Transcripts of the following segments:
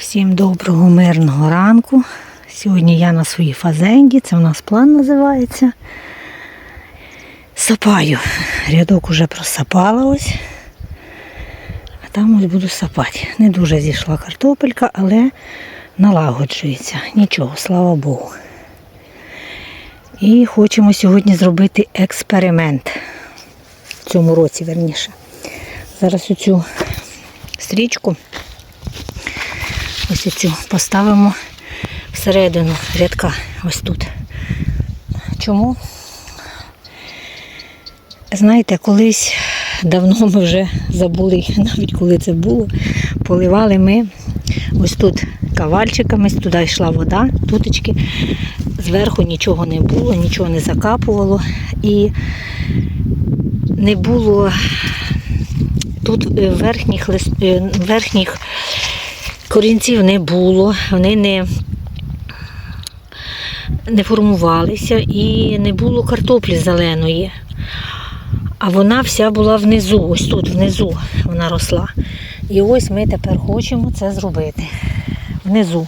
Всім доброго мирного ранку. Сьогодні я на своїй фазенді, це у нас план називається. Сапаю. Рядок уже просапала ось. А там ось буду сапати. Не дуже зійшла картопелька, але налагоджується. Нічого, слава Богу. І хочемо сьогодні зробити експеримент. В цьому році, верніше. Зараз оцю стрічку ось цю поставимо всередину рядка, ось тут. Чому? Знаєте, колись давно ми вже забули, навіть коли це було, поливали ми ось тут кавальчиками, туди йшла вода, тутечки, зверху нічого не було, нічого не закапувало і не було тут е, верхніх, е, верхніх корінців не було, вони не, не формувалися і не було картоплі зеленої. А вона вся була внизу, ось тут внизу вона росла. І ось ми тепер хочемо це зробити. Внизу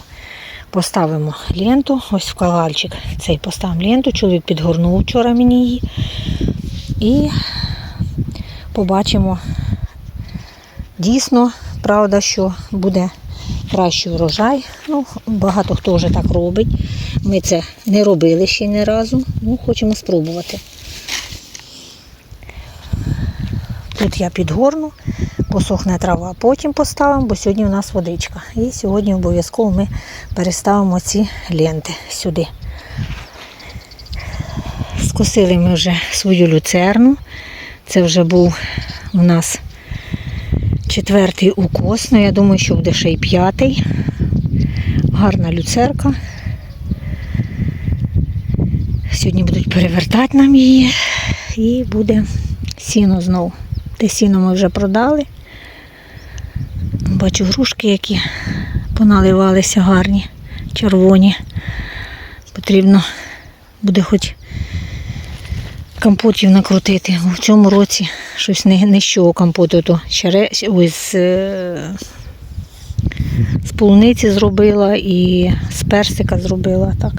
поставимо ленту, ось в кавальчик цей поставимо ленту, чоловік підгорнув вчора мені її. І побачимо дійсно, правда, що буде кращий урожай. Ну, багато хто вже так робить. Ми це не робили ще ні разу. Ну, хочемо спробувати. Тут я підгорну, посохне трава, потім поставимо, бо сьогодні у нас водичка. І сьогодні обов'язково ми переставимо ці ленти сюди. Скосили ми вже свою люцерну. Це вже був у нас четвертий укос, ну я думаю, що буде ще й п'ятий. Гарна люцерка. Сьогодні будуть перевертати нам її і буде сіно знову. Те сіно ми вже продали. Бачу грушки, які поналивалися гарні, червоні. Потрібно буде хоч компотів накрутити. В цьому році щось не, не з компоту, то чере... Ой, з, е, з полуниці зробила і з персика зробила так.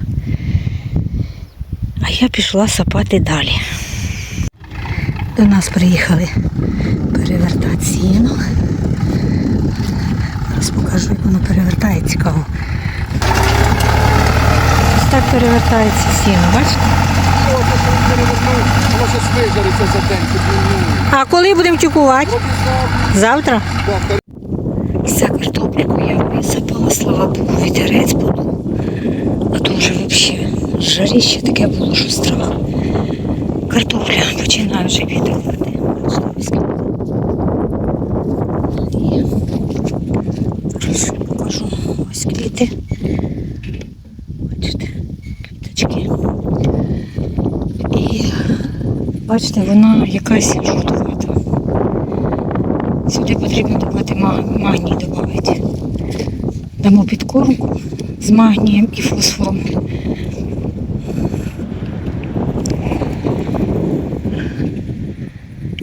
А я пішла сапати далі. До нас приїхали перевертати сіно. Зараз покажу, як воно перевертає цікаво. Ось так перевертається сіно, бачите? Щось вижариться за день. А коли будемо тюкувати? ну, Завтра? За Вся картопляку я висипала, слава Богу, вітерець подув. А то вже взагалі жаріще таке було, що страх. Картопля починає вже відривати. І Зараз покажу ось квіти. Бачите, квіточки. І бачите, вона якась жовтувата. Сюди потрібно додати магній додати. Дамо підкормку з магнієм і фосфором.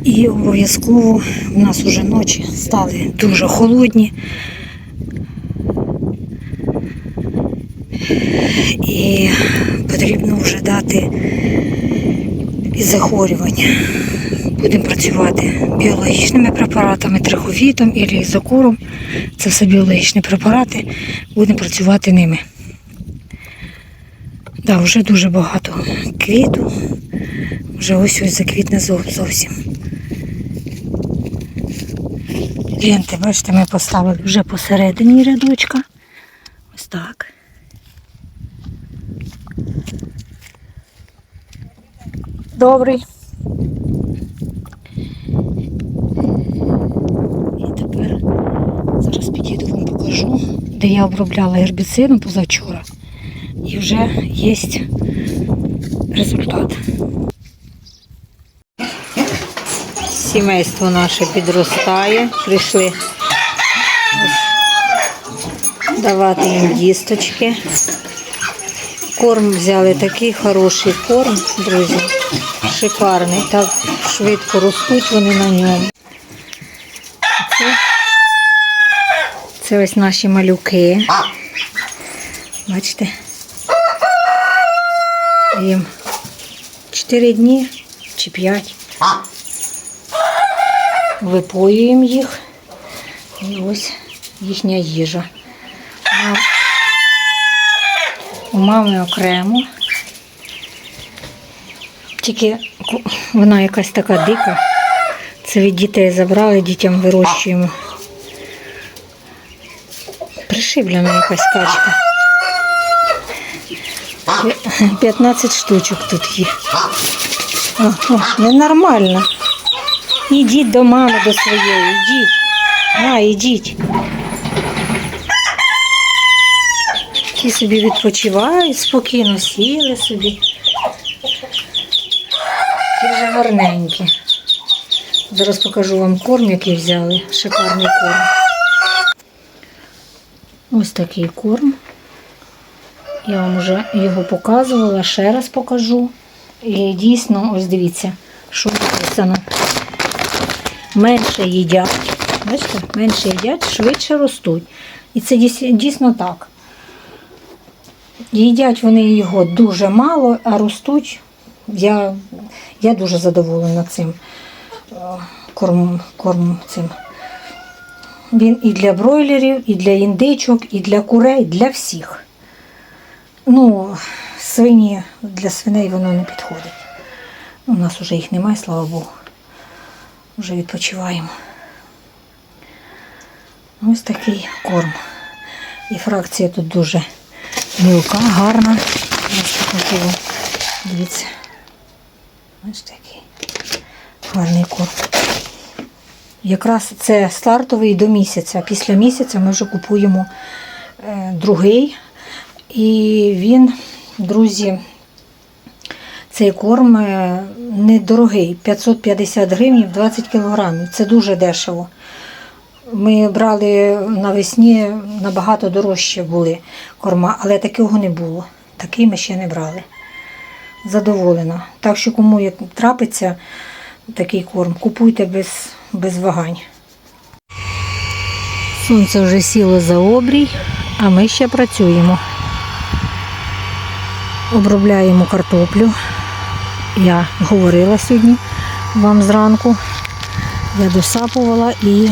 І обов'язково у нас вже ночі стали дуже холодні. І потрібно вже дати і захворювання. Будемо працювати біологічними препаратами, триховітом і лізокуром. Це все біологічні препарати. Будемо працювати ними. Да, вже дуже багато квіту. Вже ось ось заквітне зовсім. Ленти, бачите, ми поставили вже посередині рядочка. Ось так. Добрий. І тепер зараз підійду вам покажу, де я обробляла гербіцидом позавчора. І вже є результат. Сімейство наше підростає. Прийшли давати їм дісточки. Корм взяли такий хороший корм, друзі. Шикарний. Так швидко ростуть вони на ньому. Це, Це ось наші малюки. Бачите? Їм 4 дні чи 5. Випоюємо їх. І ось їхня їжа. У мами окремо. Тільки вона якась така дика. Це від дітей забрали, дітям вирощуємо. Пришиблена якась качка. П'я- 15 штучок тут є. О, о, ненормально. Ідіть до мами до своєї, ідіть. А, ідіть. Ті собі відпочивають, спокійно сіли собі. Вже гарненькі. Зараз покажу вам корм, який взяли. Шикарний корм. Ось такий корм. Я вам вже його показувала, ще раз покажу. І дійсно, ось дивіться, що написано. Менше їдять. Бачите, менше їдять, швидше ростуть. І це дійсно так. Їдять вони його дуже мало, а ростуть. Я, я дуже задоволена цим е, кормом, кормом цим. Він і для бройлерів, і для індичок, і для курей, для всіх. Ну, свині для свиней воно не підходить. У нас вже їх немає, слава Богу. Вже відпочиваємо. Ось такий корм. І фракція тут дуже мілка, гарна. Дивіться. Ось такий гарний корм. Якраз це стартовий до місяця. Після місяця ми вже купуємо е, другий. І він, друзі, цей корм е, недорогий. 550 гривень 20 кілограмів. Це дуже дешево. Ми брали навесні набагато дорожче були корма, але такого не було. Такий ми ще не брали. Задоволена. Так що кому як трапиться такий корм, купуйте без, без вагань. Сонце вже сіло за обрій, а ми ще працюємо. Обробляємо картоплю. Я говорила сьогодні вам зранку. Я досапувала і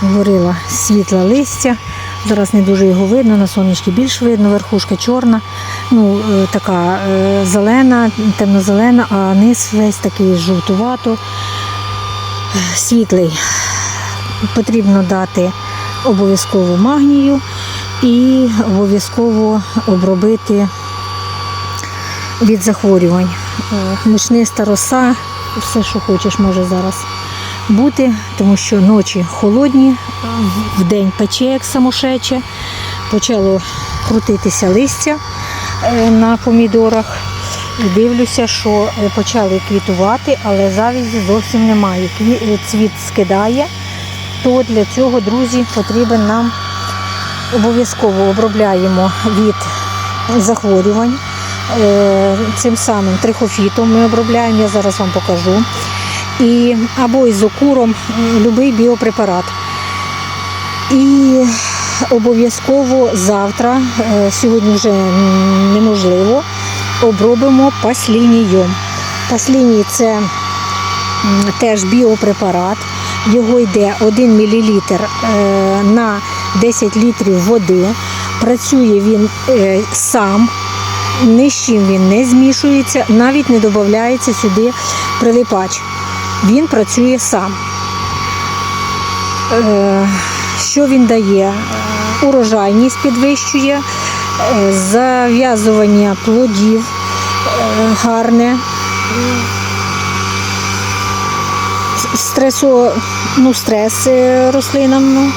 говорила світле листя. Зараз не дуже його видно, на сонечки більш видно, верхушка чорна, ну е, така е, зелена, темно-зелена, а низ весь такий жовтувато, світлий. Потрібно дати обов'язково магнію і обов'язково обробити від захворювань. Е, Мучниста роса, все, що хочеш, може зараз бути, тому що ночі холодні, в день пече, як самошече. Почало крутитися листя е, на помідорах. І дивлюся, що е, почали квітувати, але завізі зовсім немає. Е, Цвіт скидає, то для цього, друзі, потрібен нам обов'язково обробляємо від захворювань. Е, Цим самим трихофітом ми обробляємо, я зараз вам покажу. І, або ізокуром, будь-який біопрепарат. І обов'язково завтра, е, сьогодні вже неможливо, обробимо паслінієм. Пасліній це теж біопрепарат. Його йде 1 мл на 10 літрів води. Працює він е, сам, ні з чим він не змішується, навіть не додається сюди прилипач. Він працює сам. Е, Що він дає? Е, Урожайність підвищує, е, зав'язування плодів гарне. Стресо, ну, стрес рослинам ну,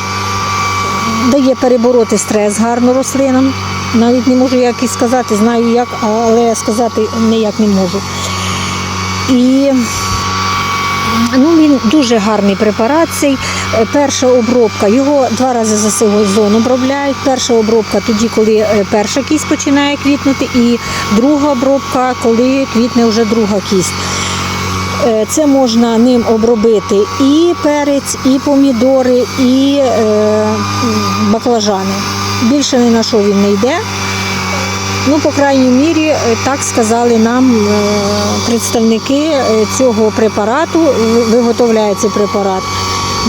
дає перебороти стрес гарно рослинам. Навіть не можу як і сказати, знаю як, але сказати ніяк не можу. І Ну, він дуже гарний препарат. Цей Е, перша обробка. Його два рази за сезон обробляють. Перша обробка тоді, коли е, перша кість починає квітнути, і друга обробка, коли квітне вже друга кість. Е, Це можна ним обробити і перець, і помідори, і баклажани. Більше ні на що він не йде. Ну, по крайній мірі, е, так сказали нам е, представники е, цього препарату. Ви- Виготовляє цей препарат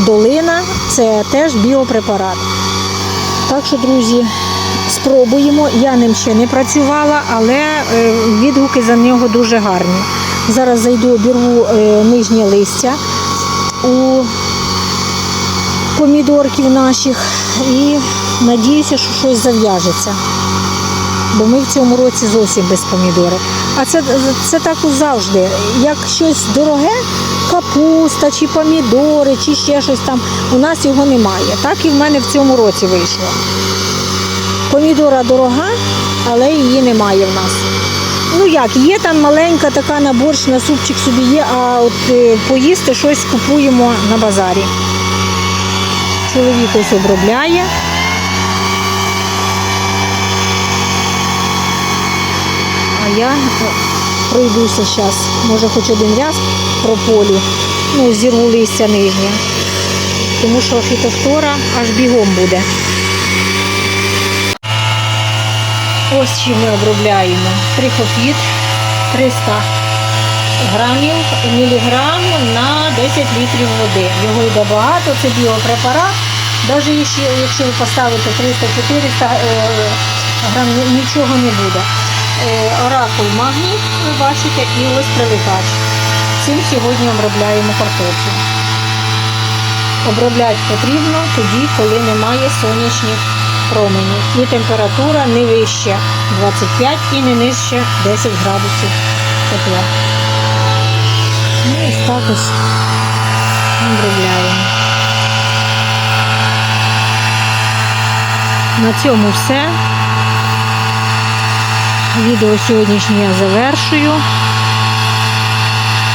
долина, це теж біопрепарат. Так що, друзі, спробуємо. Я ним ще не працювала, але відгуки за нього дуже гарні. Зараз зайду, обірву нижнє листя у помідорків наших і надіюся, що щось зав'яжеться. Бо ми в цьому році зовсім без помідори. А це, це так завжди. Як щось дороге, капуста чи помідори, чи ще щось там, у нас його немає. Так і в мене в цьому році вийшло. Помідора дорога, але її немає в нас. Ну як, є там маленька така на борщ, на супчик собі є, а от е, поїсти щось купуємо на базарі. Чоловік ось обробляє. А я е, пройдуся зараз, може хоч один раз про полі, ну, зірву листя нижнє. Тому що фітофтора аж бігом буде. Ось чим ми обробляємо. Трихофіт 300 грамів, міліграм на 10 літрів води. Його йде багато, це біопрепарат. Навіть якщо, ви поставите 300-400 е, грам, ні- нічого не буде. Е, Оракул магній, ви бачите, і ось прилипач. Цим сьогодні обробляємо картоплю. Обробляти потрібно тоді, коли немає сонячних променів. І температура не вище 25 і не нижче 10 градусів тепла. Ну, ось так ось обробляємо. На цьому все. Відео сьогоднішнє я завершую.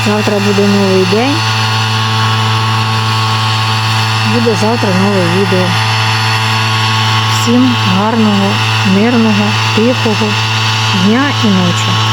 Завтра буде новий день. Буде завтра нове відео. Всім гарного, мирного, тихого дня і ночі.